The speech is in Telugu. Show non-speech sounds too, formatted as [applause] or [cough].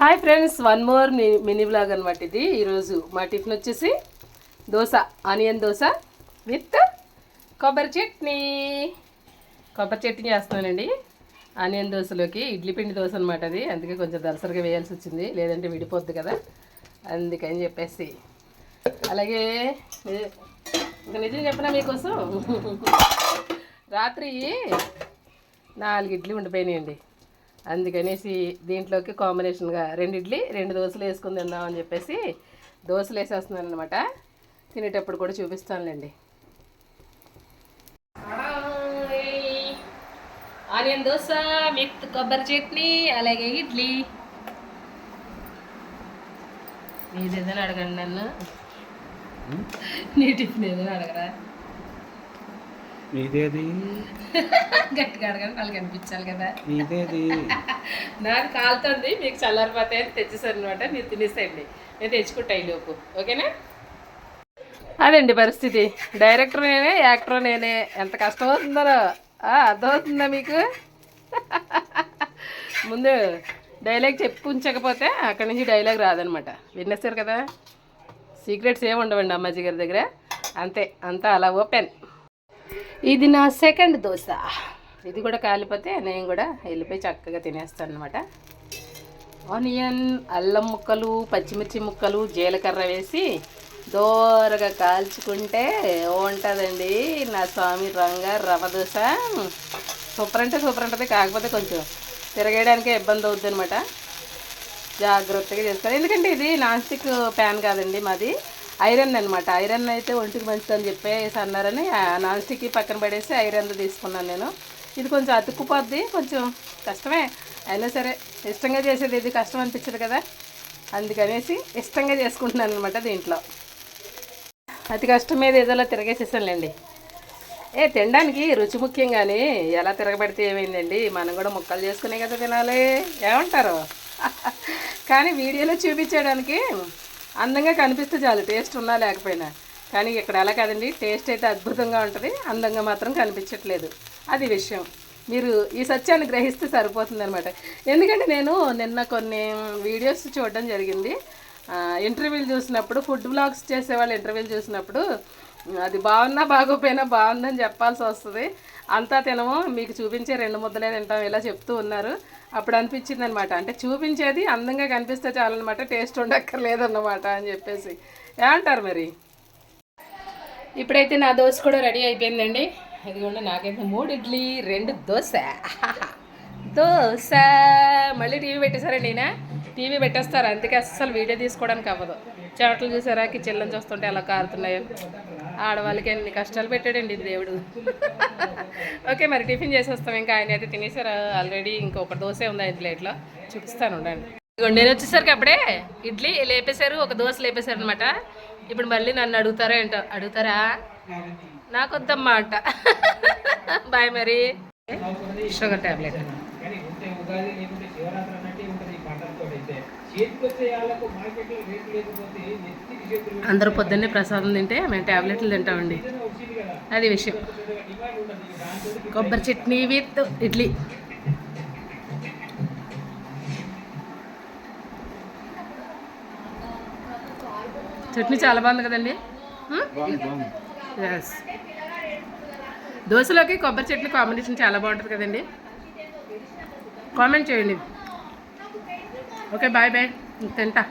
Hi friends one more mini blog అనమాట ఇది. ఈరోజు మా టిఫిన్ వచ్చేసి దోశ ఆనియన్ దోశ విత్ కొబ్బరి చట్నీ. కొబ్బరి చట్నీ చేస్తున్నానండి. ఆనియన్ దోశలోకి ఇడ్లీ పిండి దోశ అనమాట అది. అందుకే కొంచెం దలసరిగా వేయాల్సి వచ్చింది. లేదంటే విడిపోద్ది కదా. అందుకని చెప్పేసి. అలాగే ఇంకా నిజం చెప్పినా మీకోసం? రాత్రి నాలుగు ఇడ్లీ ఉండిపోయినాయండి. అందుకనేసి దీంట్లోకి కాంబినేషన్గా రెండు ఇడ్లీ రెండు దోశలు వేసుకుని తిందామని చెప్పేసి దోశలు వేసేస్తున్నాను అనమాట తినేటప్పుడు కూడా చూపిస్తానులేండి. ఆనియన్ దోశ విత్ కొబ్బరి చట్నీ అలాగే ఇడ్లీ. మీరు ఏదైనా అడగండి నన్ను. నీ టిఫిన్ ఏదైనా అడగరా? ఇదేది గట్టిగా అడగండి వాళ్ళకి అనిపించాలి కదా. ఇదేది నాకు కాలుతుంది మీకు చల్లారిపోతే అని తెచ్చేసారు అనమాట మీరు తినేసేయండి. నేను తెచ్చుకుంటా ఈ లోపు. ఓకేనా? అదండి పరిస్థితి. డైరెక్టర్ నేనే యాక్టర్ నేనే. ఎంత కష్టం అవుతుందో అర్థమవుతుందా మీకు? ముందు డైలాగ్ చెప్పు ఉంచకపోతే అక్కడి నుంచి డైలాగ్ రాదనమాట వినేస్తారు కదా? సీక్రెట్స్ ఏమి ఉండవండి అమ్మాజీ గారి దగ్గర? అంతే అంతా అలా ఓపెన్. ఇది నా సెకండ్ దోశ. ఇది కూడా కాలిపోతే నేను కూడా వెళ్ళిపోయి చక్కగా తినేస్తాను అనమాట ఆనియన్ అల్లం ముక్కలు పచ్చిమిర్చి ముక్కలు జీలకర్ర వేసి దోరగా కాల్చుకుంటే ఉంటుందండి నా స్వామి రంగ రవ దోశ. సూపర్ అంటే సూపర్ ఉంటుంది కాకపోతే కొంచెం తిరగేయడానికే ఇబ్బంది అవుద్ది అనమాట జాగ్రత్తగా చేస్తారు. ఎందుకంటే ఇది నాన్ స్టిక్ ప్యాన్ కాదండి మాది. ఐరన్ అనమాట ఐరన్ అయితే ఒంటికి మంచిదని చెప్పేసి అన్నారని ఆ నాన్ స్టిక్ పక్కన పడేసి ఐరన్ తీసుకున్నాను నేను. ఇది కొంచెం అతుక్కుపోద్ది కొంచెం కష్టమే. అయినా సరే ఇష్టంగా చేసేది ఇది కష్టం అనిపించదు కదా. అందుకనేసి ఇష్టంగా చేసుకుంటున్నాను అనమాట దీంట్లో. అతి కష్టం మీద ఏదోలా తిరగేసేసానులేండి ఏ తినడానికి రుచి ముఖ్యం కానీ ఎలా తిరగబడితే ఏమైందండి? మనం కూడా ముక్కలు చేసుకునే కదా తినాలి. ఏమంటారు? [laughs] కానీ వీడియోలో చూపించడానికి అందంగా కనిపిస్తే చాలు టేస్ట్ ఉన్నా లేకపోయినా. కానీ ఇక్కడ ఎలా కదండి టేస్ట్ అయితే అద్భుతంగా ఉంటుంది అందంగా మాత్రం కనిపించట్లేదు. అది విషయం. మీరు ఈ సత్యాన్ని గ్రహిస్తే సరిపోతుంది అనమాట ఎందుకంటే నేను నిన్న కొన్ని వీడియోస్ చూడడం జరిగింది. ఇంటర్వ్యూలు చూసినప్పుడు ఫుడ్ బ్లాగ్స్ చేసేవాళ్ళు ఇంటర్వ్యూలు చూసినప్పుడు అది బాగున్నా బాగోపోయినా బాగుందని చెప్పాల్సి వస్తుంది. అంతా తినము మీకు చూపించే రెండు ముద్దలే తింటాం ఇలా చెప్తూ ఉన్నారు. అప్పుడు అనిపించింది అనమాట అంటే చూపించేది అందంగా కనిపిస్తే చాలన్నమాట టేస్ట్ ఉండక్కర్లేదన్నమాట అని చెప్పేసి. ఏమంటారు మరి? ఇప్పుడైతే నా దోశ కూడా రెడీ అయిపోయిందండి. ఇదిగోండి నాకైతే మూడు ఇడ్లీ రెండు దోశ. [laughs] దోశ. మళ్ళీ టీవీ పెట్టేశారండి నేనే? టీవీ పెట్టేస్తారు. అందుకే అస్సలు వీడియో తీసుకోవడానికి అవ్వదు. చెమటలు చూసారా? కిచెన్లను చూస్తుంటే ఎలా కారుతున్నాయో. ఆడవాళ్ళకి ఎన్ని కష్టాలు పెట్టాడండి దేవుడు. ఓకే మరి టిఫిన్ చేసేస్తాం. ఇంకా ఆయన అయితే తినేసారు. ఆల్రెడీ ఇంకొక దోశ ఉంది ఆయన ప్లేట్లో చూపిస్తాను ఉండండి. నేను వచ్చేసరికి అప్పుడే ఇడ్లీ లేపేశారు. ఒక దోశ లేపేశారు అనమాట ఇప్పుడు మళ్ళీ నన్ను అడుగుతారా ఏంటో? అడుగుతారా? నాకు వద్దమ్మా అంట బాయ్ మరి షుగర్ ట్యాబ్లెట్ అందరూ పొద్దున్నే ప్రసాదం తింటే మేము ట్యాబ్లెట్లు తింటామండి. అది విషయం. కొబ్బరి చట్నీ విత్ ఇడ్లీ. చట్నీ చాలా బాగుంది కదండి? ఎస్ దోశలోకి కొబ్బరి చట్నీ కాంబినేషన్ చాలా బాగుంటుంది కదండి? కామెంట్ చేయండి. ఓకే బాయ్ బాయ్ తింటా